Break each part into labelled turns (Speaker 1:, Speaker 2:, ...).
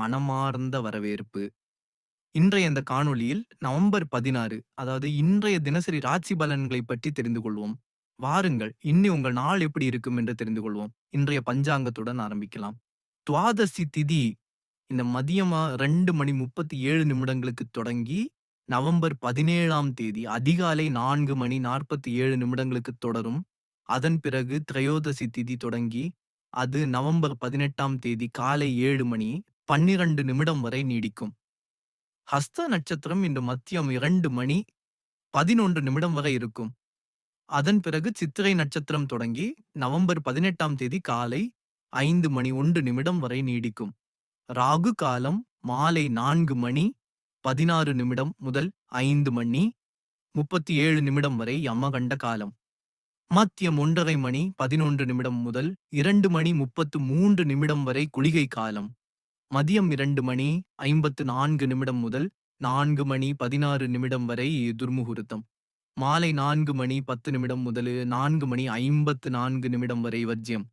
Speaker 1: மனமார்ந்த வரவேற்பு. இன்றைய இந்த காணொளியில் நவம்பர் 16 அதாவது இன்றைய தினசரி ராசி பலன்களை பற்றி தெரிந்து கொள்வோம். வாருங்கள் இன்னி உங்கள் நாள் எப்படி இருக்கும் என்று தெரிந்து கொள்வோம். இன்றைய பஞ்சாங்கத்துடன் ஆரம்பிக்கலாம். துவாதசி திதி இந்த மதியமா ரெண்டு மணி 37 நிமிடங்களுக்கு தொடங்கி நவம்பர் 17ஆம் தேதி அதிகாலை நான்கு மணி 47 நிமிடங்களுக்கு தொடரும். அதன் பிறகு திரையோதசி திதி தொடங்கி அது நவம்பர் 18ஆம் தேதி காலை ஏழு மணி 12 நிமிடம் வரை நீடிக்கும். ஹஸ்த நட்சத்திரம் இன்று மத்தியம் இரண்டு மணி 11 நிமிடம் வரை இருக்கும். அதன் பிறகு சித்திரை நட்சத்திரம் தொடங்கி நவம்பர் 18ஆம் தேதி காலை ஐந்து மணி ஒன்று நிமிடம் வரை நீடிக்கும். ராகு காலம் மாலை நான்கு மணி 16 நிமிடம் முதல் ஐந்து மணி 37 நிமிடம் வரை யமகண்ட காலம். மத்தியம் ஒன்றரை மணி 11 நிமிடம் முதல் இரண்டு மணி 33 நிமிடம் வரை குளிகை காலம். மதியம் இரண்டு மணி ஐம்பத்து நான்கு நிமிடம் முதல் நான்கு மணி பதினாறு நிமிடம் வரை துர்முகூர்த்தம் மாலை நான்கு மணி பத்து நிமிடம் முதல் நான்கு மணி ஐம்பத்து நான்கு நிமிடம் வரை வர்ஜியம்.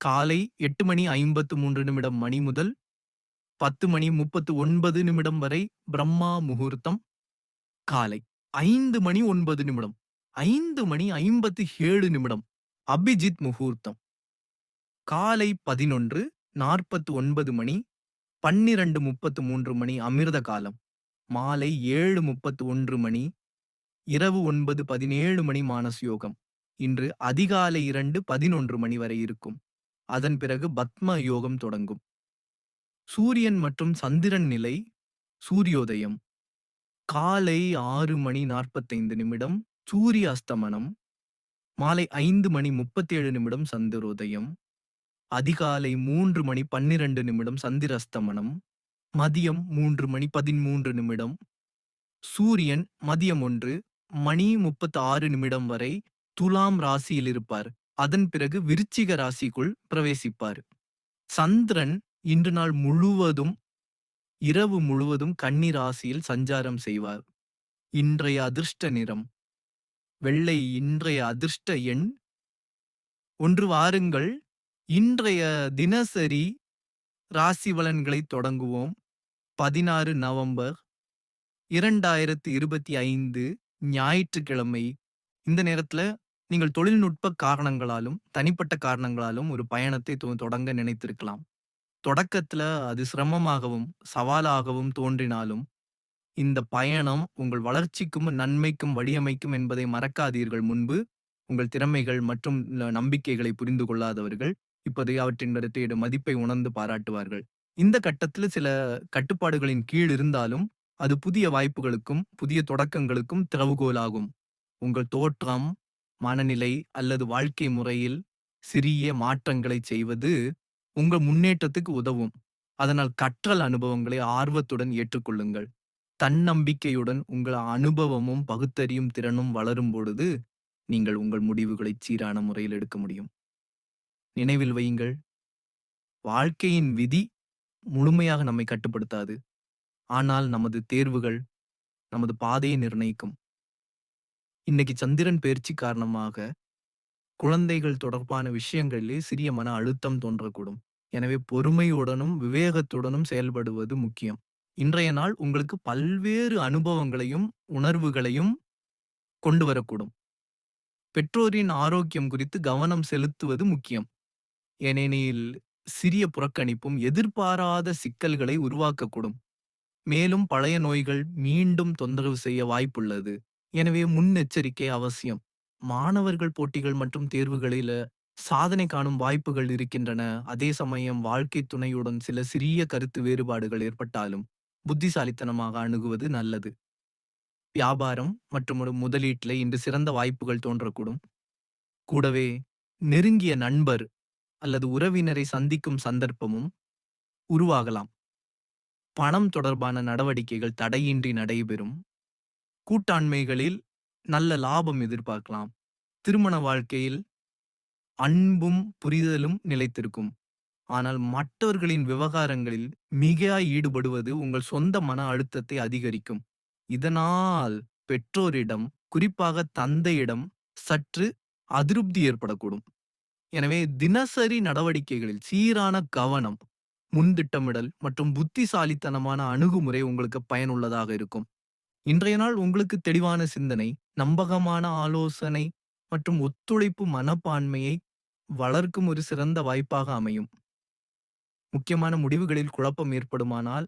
Speaker 1: காலை எட்டு மணி ஐம்பத்து மூன்று நிமிடம் மணி முதல் பத்து மணி முப்பத்து ஒன்பது நிமிடம் வரை பிரம்மா முகூர்த்தம். காலை ஐந்து மணி ஒன்பது நிமிடம் ஐந்து மணி ஐம்பத்து ஏழு நிமிடம் அபிஜித் முகூர்த்தம். காலை பதினொன்று நாற்பத்து ஒன்பது மணி பன்னிரண்டு முப்பத்து மூன்று மணி அமிர்த காலம் மாலை ஏழு முப்பத்து ஒன்று மணி இரவு ஒன்பது பதினேழு மணி மானஸ் யோகம் இன்று அதிகாலை இரண்டு பதினொன்று மணி வரை இருக்கும். அதன் பிறகு பத்ம யோகம் தொடங்கும். சூரியன் மற்றும் சந்திரன் நிலை சூரியோதயம். காலை ஆறு மணி நாற்பத்தைந்து நிமிடம் சூரிய அஸ்தமனம். மாலை ஐந்து மணி முப்பத்தேழு நிமிடம் சந்திரோதயம். அதிகாலை மூன்று மணி 12 நிமிடம் சந்திரஸ்தமனம் மதியம் மூன்று மணி 13 நிமிடம். சூரியன் மதியம் ஒன்று மணி 36 நிமிடம் வரை துலாம் ராசியில் இருப்பார். அதன் பிறகு விருச்சிக ராசிக்குள் பிரவேசிப்பார். சந்திரன் இன்று நாள் முழுவதும் இரவு முழுவதும் கன்னி ராசியில் சஞ்சாரம் செய்வார். இன்றைய அதிர்ஷ்ட நிறம் வெள்ளை இன்றைய அதிர்ஷ்ட எண் ஒன்று வாருங்கள் இன்றைய தினசரி ராசி பலன்களை தொடங்குவோம். 16 நவம்பர் 2025 ஞாயிற்றுக்கிழமை. இந்த நேரத்துல நீங்கள் தொழில்நுட்ப காரணங்களாலும், தனிப்பட்ட காரணங்களாலும் ஒரு பயணத்தை தொ தொடங்க நினைத்திருக்கலாம். தொடக்கத்துல அது சிரமமாகவும், சவாலாகவும் தோன்றினாலும், இந்த பயணம் உங்கள் வளர்ச்சிக்கும், நன்மைக்கும் வழியமைக்கும் என்பதை மறக்காதீர்கள். முன்பு உங்கள் திறமைகள் மற்றும் நம்பிக்கைகளை புரிந்து கொள்ளாதவர்கள், இப்போது அவற்றின் இடத்தை மதிப்பை உணர்ந்து பாராட்டுவார்கள். இந்த கட்டத்தில் சில கட்டுப்பாடுகளின் கீழ் இருந்தாலும், அது புதிய வாய்ப்புகளுக்கும், புதிய தொடக்கங்களுக்கும் திறவுகோலாகும். உங்கள் தோற்றம், மனநிலை அல்லது வாழ்க்கை முறையில் சிறிய மாற்றங்களைச் செய்வது உங்கள் முன்னேற்றத்துக்கு உதவும். அதனால் கற்றல் அனுபவங்களை ஆர்வத்துடன் ஏற்றுக்கொள்ளுங்கள். தன்னம்பிக்கையுடன் உங்கள் அனுபவமும், பகுத்தறியும் திறனும் வளரும் பொழுது, நீங்கள் உங்கள் முடிவுகளை சீரான முறையில் எடுக்க முடியும். நினைவில் வையுங்கள். வாழ்க்கையின் விதி முழுமையாக நம்மை கட்டுப்படுத்தாது. ஆனால் நமது தேர்வுகள் நமது பாதையை நிர்ணயிக்கும். இன்னைக்கு சந்திரன் பயிற்சி காரணமாக குழந்தைகள் தொடர்பான விஷயங்களிலே சிறிய மன அழுத்தம் தோன்றக்கூடும். எனவே பொறுமையுடனும், விவேகத்துடனும் செயல்படுவது முக்கியம். இன்றைய நாள் உங்களுக்கு பல்வேறு அனுபவங்களையும், உணர்வுகளையும் கொண்டு வரக்கூடும். பெற்றோரின் ஆரோக்கியம் குறித்து கவனம் செலுத்துவது முக்கியம். ஏனெனில் சிறிய புறக்கணிப்பும் எதிர்பாராத சிக்கல்களை உருவாக்கக்கூடும். மேலும் பழைய நோய்கள் மீண்டும் தொந்தரவு செய்ய வாய்ப்புள்ளது. எனவே முன்னெச்சரிக்கை அவசியம். மாணவர்கள் போட்டிகள் மற்றும் தேர்வுகளில சாதனை காணும் வாய்ப்புகள் இருக்கின்றன. அதே சமயம் வாழ்க்கை துணையுடன் சில சிறிய கருத்து வேறுபாடுகள் ஏற்பட்டாலும், புத்திசாலித்தனமாக அணுகுவது நல்லது. வியாபாரம் மற்றும் ஒரு முதலீட்டில் இன்று சிறந்த வாய்ப்புகள் தோன்றக்கூடும். கூடவே நெருங்கிய நண்பர் அல்லது உறவினரை சந்திக்கும் சந்தர்ப்பமும் உருவாகலாம். பணம் தொடர்பான நடவடிக்கைகள் தடையின்றி நடைபெறும். கூட்டாண்மைகளில் நல்ல லாபம் எதிர்பார்க்கலாம். திருமண வாழ்க்கையில் அன்பும், புரிதலும் நிலைத்திருக்கும். ஆனால் மற்றவர்களின் விவகாரங்களில் மிகையாய் ஈடுபடுவது உங்கள் சொந்த மன அழுத்தத்தை அதிகரிக்கும். இதனால் பெற்றோரிடம், குறிப்பாக தந்தையிடம் சற்று அதிருப்தி ஏற்படக்கூடும். எனவே தினசரி நடவடிக்கைகளில் சீரான கவனம், முன்திட்டமிடல் மற்றும் புத்திசாலித்தனமான அணுகுமுறை உங்களுக்கு பயனுள்ளதாக இருக்கும். இன்றைய நாள் உங்களுக்கு தெளிவான சிந்தனை, நம்பகமான ஆலோசனை மற்றும் ஒத்துழைப்பு மனப்பான்மையை வளர்க்கும் ஒரு சிறந்த வாய்ப்பாக அமையும். முக்கியமான முடிவுகளில் குழப்பம் ஏற்படுமானால்,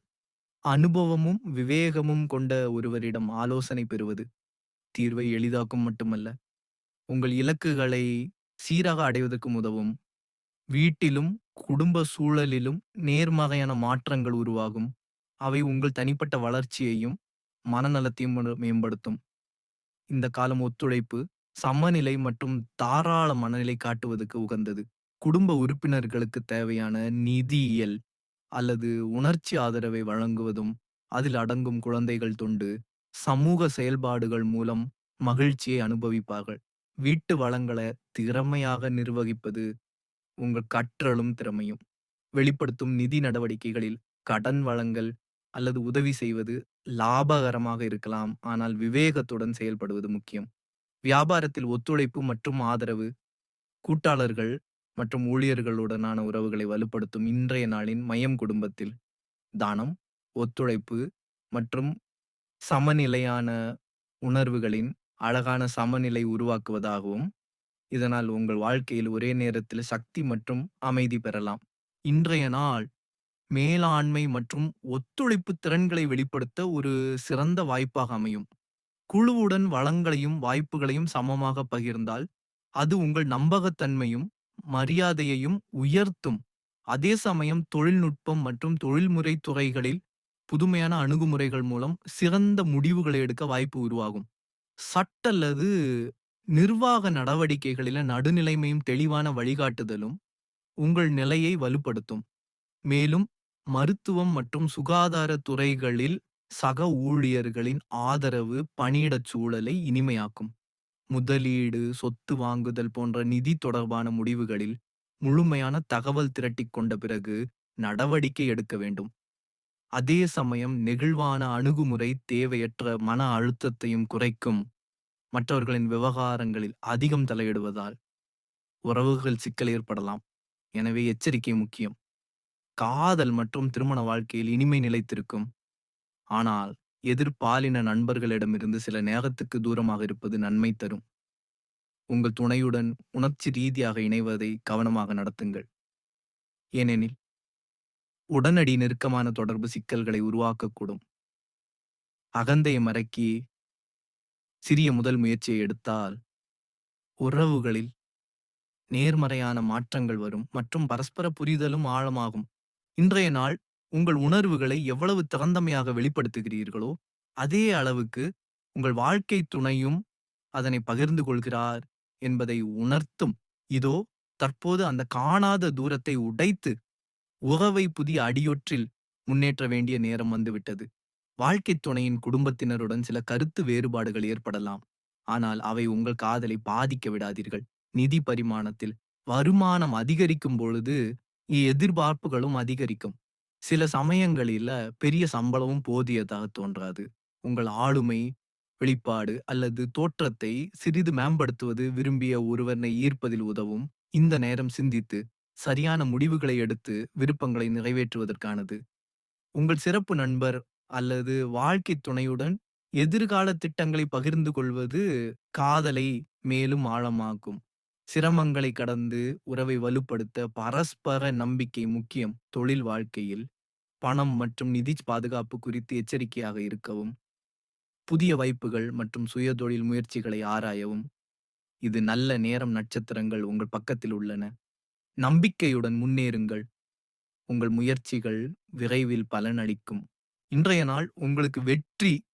Speaker 1: அனுபவமும், விவேகமும் கொண்ட ஒருவரிடம் ஆலோசனை பெறுவது தீர்வை எளிதாக்கும் மட்டுமல்ல, உங்கள் இலக்குகளை சீராக அடைவதற்கும் உதவும். வீட்டிலும், குடும்ப சூழலிலும் நேர்மறையான மாற்றங்கள் உருவாகும். அவை உங்கள் தனிப்பட்ட வளர்ச்சியையும், மனநலத்தையும் மேம்படுத்தும். இந்த காலம் ஒத்துழைப்பு, சமநிலை மற்றும் தாராள மனநிலை காட்டுவதற்கு உகந்தது. குடும்ப உறுப்பினர்களுக்கு தேவையான நிதியியல் அல்லது உணர்ச்சி ஆதரவை வழங்குவதும், அதில் அடங்கும் குழந்தைகள் தொண்டு, சமூக செயல்பாடுகள் மூலம் மகிழ்ச்சியை அனுபவிப்பார்கள். வீட்டு வளங்கள திறமையாக நிர்வகிப்பது உங்கள் கற்றலும் திறமையும். வெளிப்படுத்தும் நிதி நடவடிக்கைகளில் கடன் வழங்கல் அல்லது உதவி செய்வது லாபகரமாக இருக்கலாம். ஆனால் விவேகத்துடன் செயல்படுவது முக்கியம். வியாபாரத்தில் ஒத்துழைப்பு மற்றும் ஆதரவு, கூட்டாளர்கள் மற்றும் ஊழியர்களுடனான உறவுகளை வலுப்படுத்தும் இன்றைய நாளின் மையம் குடும்பத்தில். தானம், ஒத்துழைப்பு மற்றும் சமநிலையான உணர்வுகளின் அழகான சமநிலை உருவாக்குவதாகவும், இதனால் உங்கள் வாழ்க்கையில் ஒரே நேரத்தில் சக்தி மற்றும் அமைதி பெறலாம். இன்றைய நாள் மேலாண்மை மற்றும் ஒத்துழைப்பு திறன்களை வெளிப்படுத்த ஒரு சிறந்த வாய்ப்பாக அமையும். குழுவுடன் வளங்களையும், வாய்ப்புகளையும் சமமாக பகிர்ந்தால், அது உங்கள் நம்பகத்தன்மையும், மரியாதையையும் உயர்த்தும். அதே சமயம் தொழில்நுட்பம் மற்றும் தொழில்முறை துறைகளில் புதுமையான அணுகுமுறைகள் மூலம் சிறந்த முடிவுகளை எடுக்க வாய்ப்பு உருவாகும். சட்ட அல்லது நிர்வாக நடவடிக்கைகளில நடுநிலைமையும், தெளிவான வழிகாட்டுதலும் உங்கள் நிலையை வலுப்படுத்தும். மேலும் மருத்துவம் மற்றும் சுகாதாரத் துறைகளில் சக ஊழியர்களின் ஆதரவு பணியிடச் சூழலை இனிமையாக்கும். முதலீடு, சொத்து வாங்குதல் போன்ற நிதி தொடர்பான முடிவுகளில் முழுமையான தகவல் திரட்டிக் கொண்ட பிறகு நடவடிக்கை எடுக்க வேண்டும். அதே சமயம் நெகிழ்வான அணுகுமுறை தேவையற்ற மன அழுத்தத்தையும் குறைக்கும். மற்றவர்களின் விவகாரங்களில் அதிகம் தலையிடுவதால் உறவுகள் சிக்கல் ஏற்படலாம். எனவே எச்சரிக்கை முக்கியம். காதல் மற்றும் திருமண வாழ்க்கையில் இனிமை நிலைத்திருக்கும். ஆனால் எதிர்பாலின நண்பர்களிடமிருந்து சில நேரத்துக்கு தூரமாக இருப்பது நன்மை தரும். உங்கள் துணையுடன் உணர்ச்சி ரீதியாக இணைவதை கவனமாக நடத்துங்கள். ஏனெனில் உடனடி நெருக்கமான தொடர்பு சிக்கல்களை உருவாக்கக்கூடும். அகந்தையை மறக்கி சிறிய முதல் முயற்சியை எடுத்தால் உறவுகளில் நேர்மறையான மாற்றங்கள் வரும் மற்றும் பரஸ்பர புரிதலும் ஆழமாகும். இன்றைய நாள் உங்கள் உணர்வுகளை எவ்வளவு திறந்தமையாக வெளிப்படுத்துகிறீர்களோ, அதே அளவுக்கு உங்கள் வாழ்க்கை துணையும் அதனை பகிர்ந்து கொள்கிறார் என்பதை உணர்த்தும். இதோ தற்போது அந்த காணாத தூரத்தை உடைத்து, உறவை புதிய அடியொற்றில் முன்னேற்ற வேண்டிய நேரம் வந்துவிட்டது. வாழ்க்கைத் துணையின் குடும்பத்தினருடன் சில கருத்து வேறுபாடுகள் ஏற்படலாம். ஆனால் அவை உங்கள் காதலை பாதிக்க விடாதீர்கள். நிதி பரிமாணத்தில் வருமானம் அதிகரிக்கும் பொழுது எதிர்பார்ப்புகளும் அதிகரிக்கும். சில சமயங்களில பெரிய சம்பளமும் போதியதாக தோன்றாது. உங்கள் ஆளுமை, வெளிப்பாடு அல்லது தோற்றத்தை சிறிது மேம்படுத்துவது விரும்பிய ஒருவனை ஈர்ப்பதில் உதவும். இந்த நேரம் சிந்தித்து, சரியான முடிவுகளை எடுத்து விருப்பங்களை நிறைவேற்றுவதற்கானது. உங்கள் சிறப்பு நண்பர் அல்லது வாழ்க்கைத் துணையுடன் எதிர்கால திட்டங்களை பகிர்ந்து கொள்வது காதலை மேலும் ஆழமாக்கும். சிரமங்களை கடந்து உறவை வலுப்படுத்த பரஸ்பர நம்பிக்கை முக்கியம். தொழில் வாழ்க்கையில் பணம் மற்றும் நிதி பாதுகாப்பு குறித்து எச்சரிக்கையாக இருக்கவும். புதிய வாய்ப்புகள் மற்றும் சுயதொழில் முயற்சிகளை ஆராயவும். இது நல்ல நேரம் நட்சத்திரங்கள் உங்கள் பக்கத்தில் உள்ளன. நம்பிக்கையுடன் முன்னேறுங்கள். உங்கள் முயற்சிகள் விரைவில் பலனளிக்கும். இன்றைய நாள் உங்களுக்கு வெற்றி,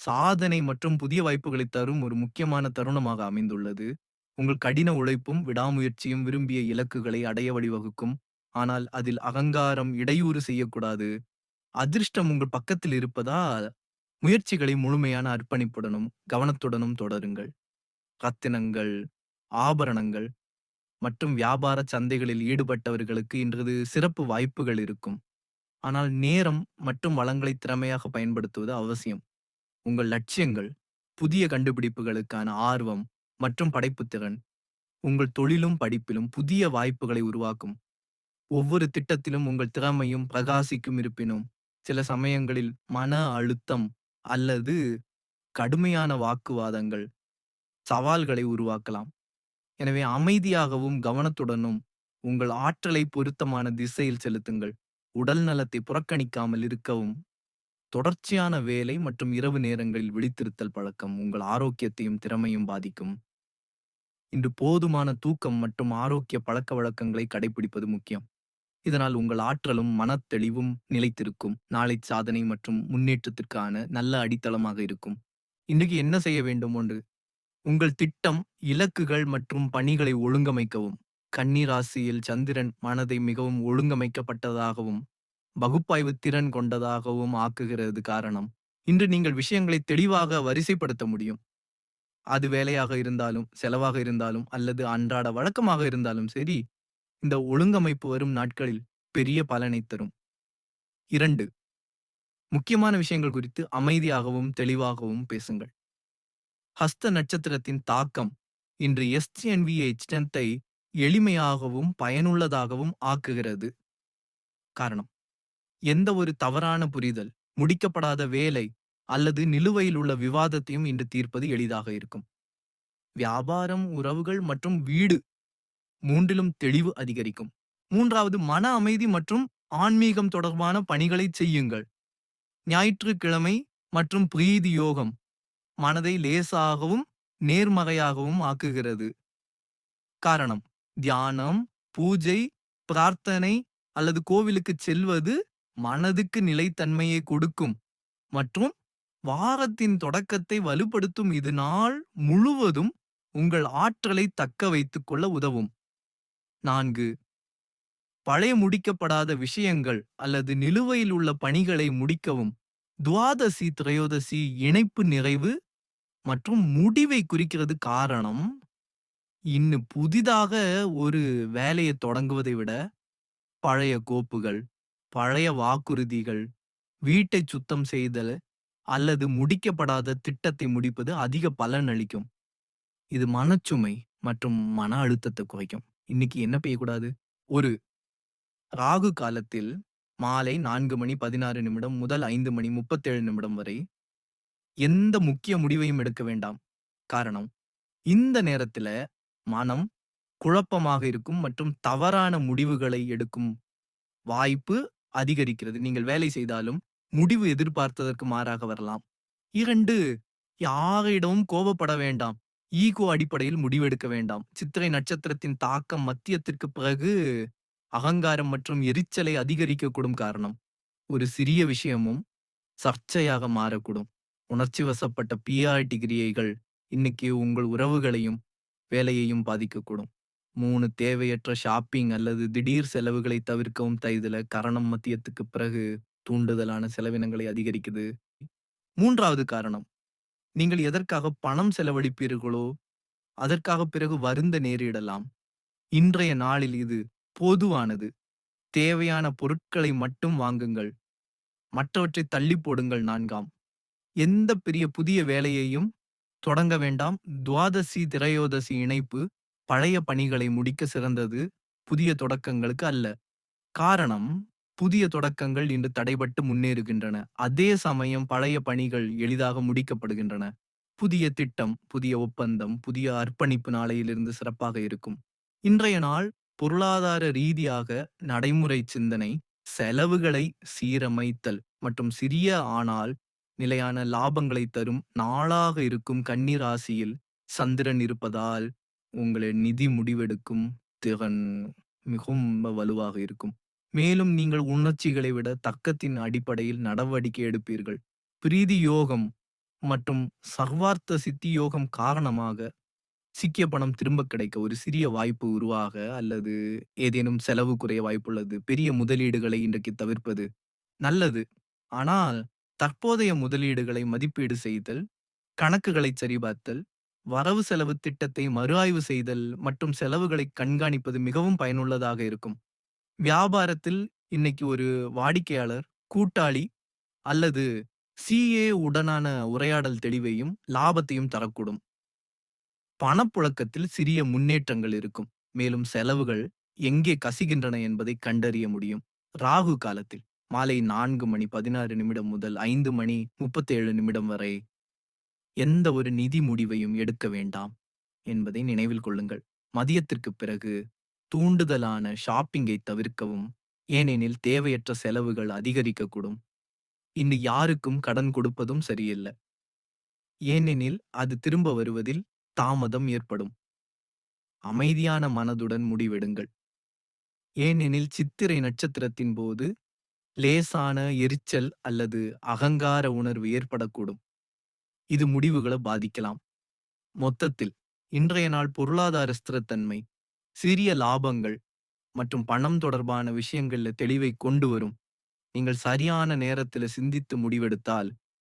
Speaker 1: சாதனை மற்றும் புதிய வாய்ப்புகளை தரும் ஒரு முக்கியமான தருணமாக அமைந்துள்ளது. உங்கள் கடின உழைப்பும், விடாமுயற்சியும் விரும்பிய இலக்குகளை அடைய வழிவகுக்கும். ஆனால் அதில் அகங்காரம் இடையூறு செய்யக்கூடாது. அதிர்ஷ்டம் உங்கள் பக்கத்தில் இருப்பதால், முயற்சிகளை முழுமையான அர்ப்பணிப்புடனும், கவனத்துடனும் தொடருங்கள். ரத்தினங்கள், ஆபரணங்கள் மற்றும் வியாபார சந்தைகளில் ஈடுபட்டவர்களுக்கு இன்றது சிறப்பு வாய்ப்புகள் இருக்கும். ஆனால் நேரம் மற்றும் வளங்களை திறமையாக பயன்படுத்துவது அவசியம். உங்கள் லட்சியங்கள், புதிய கண்டுபிடிப்புகளுக்கான ஆர்வம் மற்றும் படைப்புத்திறன் உங்கள் தொழிலும், படிப்பிலும் புதிய வாய்ப்புகளை உருவாக்கும். ஒவ்வொரு திட்டத்திலும் உங்கள் திறமையும் பிரகாசிக்கும் இருப்பினும், சில சமயங்களில் மன அழுத்தம் அல்லது கடுமையான வாக்குவாதங்கள் சவால்களை உருவாக்கலாம். எனவே அமைதியாகவும், கவனத்துடனும் உங்கள் ஆற்றலை பொருத்தமான திசையில் செலுத்துங்கள். உடல் நலத்தை புறக்கணிக்காமல் இருக்கவும், தொடர்ச்சியான வேலை மற்றும் இரவு நேரங்களில் விழித்திருத்தல் பழக்கம் உங்கள் ஆரோக்கியத்தையும், திறமையும் பாதிக்கும். இன்று போதுமான தூக்கம் மற்றும் ஆரோக்கிய பழக்க வழக்கங்களை கடைபிடிப்பது முக்கியம். இதனால் உங்கள் ஆற்றலும், மனத்தெளிவும் நிலைத்திருக்கும். நாளை சாதனை மற்றும் முன்னேற்றத்திற்கான நல்ல அடித்தளமாக இருக்கும். இன்றைக்கு என்ன செய்ய வேண்டும் ஒன்று உங்கள் திட்டம், இலக்குகள் மற்றும் பணிகளை ஒழுங்கமைக்கவும். கன்னி ராசியில் சந்திரன் மனதை மிகவும் ஒழுங்கமைக்கப்பட்டதாகவும், பகுப்பாய்வு திறன் கொண்டதாகவும் ஆக்குகிறது காரணம், இன்று நீங்கள் விஷயங்களை தெளிவாக வரிசைப்படுத்த முடியும். அது வேலையாக இருந்தாலும், செலவாக இருந்தாலும் அல்லது அன்றாட வழக்கமாக இருந்தாலும் சரி, இந்த ஒழுங்கமைப்பு வரும் நாட்களில் பெரிய பலனைத் தரும். இரண்டு முக்கியமான விஷயங்கள் குறித்து அமைதியாகவும், தெளிவாகவும் பேசுங்கள். ஹஸ்த நட்சத்திரத்தின் தாக்கம் இன்று எஸ்டிஎன்விஎச் ஐ எளிமையாகவும், பயனுள்ளதாகவும் ஆக்குகிறது. காரணம், எந்த ஒரு தவறான புரிதல், முடிக்கப்படாத வேலை அல்லது நிலுவையில் உள்ள விவாதத்தையும் இன்று தீர்ப்பது எளிதாக இருக்கும். வியாபாரம், உறவுகள் மற்றும் வீடு மூன்றிலும் தெளிவு அதிகரிக்கும். மூன்றாவது மன அமைதி மற்றும் ஆன்மீகம் தொடர்பான பணிகளை செய்யுங்கள். ஞாயிற்றுக்கிழமை மற்றும் பிரீதி யோகம் மனதை லேசாகவும், நேர்மறையாகவும் ஆக்குகிறது. காரணம், தியானம், பூஜை, பிரார்த்தனை அல்லது கோவிலுக்குச் செல்வது மனதுக்கு நிலைத்தன்மையை கொடுக்கும் மற்றும் வாரத்தின் தொடக்கத்தை வலுப்படுத்தும் இது நாள் முழுவதும் உங்கள் ஆற்றலை தக்க வைத்துக் கொள்ள உதவும். நான்கு பழைய முடிக்கப்படாத விஷயங்கள் அல்லது நிலுவையில் உள்ள பணிகளை முடிக்கவும். துவாதசி, திரையோதசி இணைப்பு நிறைவு மற்றும் முடிவை குறிக்கிறது காரணம், இன்னும் புதிதாக ஒரு வேலையை தொடங்குவதை விட, பழைய கோப்புகள், பழைய வாக்குறுதிகள், வீட்டை சுத்தம் செய்தல் அல்லது முடிக்கப்படாத திட்டத்தை முடிப்பது அதிக பலன் அளிக்கும். இது மனச்சுமை மற்றும் மன அழுத்தத்தை குறைக்கும். இன்னைக்கு என்ன பெய்யக்கூடாது ஒரு ராகு காலத்தில் மாலை நான்கு மணி 16 நிமிடம் முதல் ஐந்து மணி 37 நிமிடம் வரை எந்த முக்கிய முடிவையும் எடுக்க வேண்டாம். காரணம், இந்த நேரத்துல மனம் குழப்பமாக இருக்கும் மற்றும் தவறான முடிவுகளை எடுக்கும் வாய்ப்பு அதிகரிக்கிறது. நீங்கள் வேலை செய்தாலும் முடிவு எதிர்பார்த்ததற்கு மாறாக வரலாம். இரண்டு யாரிடமும் கோபப்பட வேண்டாம். ஈகோ அடிப்படையில் முடிவெடுக்க வேண்டாம். சித்திரை நட்சத்திரத்தின் தாக்கம் மத்தியத்திற்கு பிறகு அகங்காரம் மற்றும் எரிச்சலை அதிகரிக்கக்கூடும் காரணம். ஒரு சிறிய விஷயமும் சர்ச்சையாக மாறக்கூடும். உணர்ச்சி வசப்பட்ட பிஆர் கிரியைகள் இன்னைக்கு உங்கள் உறவுகளையும், வேலையையும் பாதிக்கக்கூடும். மூணு தேவையற்ற ஷாப்பிங் அல்லது திடீர் செலவுகளை தவிர்க்கவும் தைதுல கரணம் மத்தியத்துக்கு பிறகு தூண்டுதலான செலவினங்களை அதிகரிக்குது. மூன்றாவது காரணம், நீங்கள் எதற்காக பணம் செலவழிப்பீர்களோ, அதற்காக பிறகு வருந்த நேரிடலாம். இன்றைய நாளில் இது பொதுவானது. தேவையான பொருட்களை மட்டும் வாங்குங்கள். மற்றவற்றை தள்ளிப் போடுங்கள் நான்காம் எந்த பெரிய புதிய வேலையையும் தொடங்க வேண்டாம். துவாதசி, திரையோதசி இணைப்பு பழைய பணிகளை முடிக்க சிறந்தது, புதிய தொடக்கங்களுக்கு அல்ல. காரணம், புதிய தொடக்கங்கள் இன்று தடைபட்டு முன்னேறுகின்றன. அதே சமயம் பழைய பணிகள் எளிதாக முடிக்கப்படுகின்றன. புதிய திட்டம், புதிய ஒப்பந்தம், புதிய அர்ப்பணிப்பு நாளையிலிருந்து சிறப்பாக இருக்கும். இன்றைய நாள் பொருளாதார ரீதியாக நடைமுறை சிந்தனை, செலவுகளை சீரமைத்தல் மற்றும் சிறிய ஆனால் நிலையான லாபங்களை தரும் நாளாக இருக்கும் கன்னி ராசியில் சந்திரன் இருப்பதால், உங்களின் நிதி முடிவெடுக்கும் திறன் மிகவும் வலுவாக இருக்கும். மேலும் நீங்கள் உணர்ச்சிகளை விட தக்கத்தின் அடிப்படையில் நடவடிக்கை எடுப்பீர்கள். பிரீதி யோகம் மற்றும் சர்வார்த்த சித்தி யோகம் காரணமாக சிக்கிய பணம் திரும்பக் கிடைக்க ஒரு சிறிய வாய்ப்பு உருவாக அல்லது ஏதேனும் செலவு குறைய வாய்ப்புள்ளது. பெரிய முதலீடுகளை இன்றைக்கு தவிர்ப்பது நல்லது. ஆனால் தற்போதைய முதலீடுகளை மதிப்பீடு செய்தல், கணக்குகளைச் சரிபார்த்தல், வரவு செலவு திட்டத்தை மறுஆய்வு செய்தல் மற்றும் செலவுகளை கண்காணிப்பது மிகவும் பயனுள்ளதாக இருக்கும். வியாபாரத்தில் இன்னைக்கு ஒரு வாடிக்கையாளர், கூட்டாளி அல்லது சிஏ உடனான உரையாடல் தெளிவையும், லாபத்தையும் தரக்கூடும். பணப்புழக்கத்தில் சிறிய முன்னேற்றங்கள் இருக்கும். மேலும் செலவுகள் எங்கே கசிகின்றன என்பதை கண்டறிய முடியும் ராகு காலத்தில் மாலை நான்கு மணி பதினாறு நிமிடம் முதல் ஐந்து மணி முப்பத்தேழு நிமிடம் வரை எந்த ஒரு நிதி முடிவையும் எடுக்க வேண்டாம் என்பதை நினைவில் கொள்ளுங்கள். மதியத்திற்கு பிறகு தூண்டுதலான ஷாப்பிங்கை தவிர்க்கவும் ஏனெனில் தேவையற்ற செலவுகள் அதிகரிக்கக்கூடும். இன்று யாருக்கும் கடன் கொடுப்பதும் சரியில்லை. ஏனெனில் அது திரும்ப வருவதில் தாமதம் ஏற்படும். அமைதியான மனதுடன் முடிவெடுங்கள். ஏனெனில் சித்திரை நட்சத்திரத்தின் போது லேசான எரிச்சல் அல்லது அகங்கார உணர்வு ஏற்படக்கூடும். இது முடிவுகளை பாதிக்கலாம். மொத்தத்தில் இன்றைய நாள் பொருளாதார ஸ்திரத்தன்மை சிறிய லாபங்கள் மற்றும் பணம் தொடர்பான விஷயங்கள்ல தெளிவை கொண்டு வரும். நீங்கள் சரியான நேரத்துல சிந்தித்து முடிவெடுத்தால்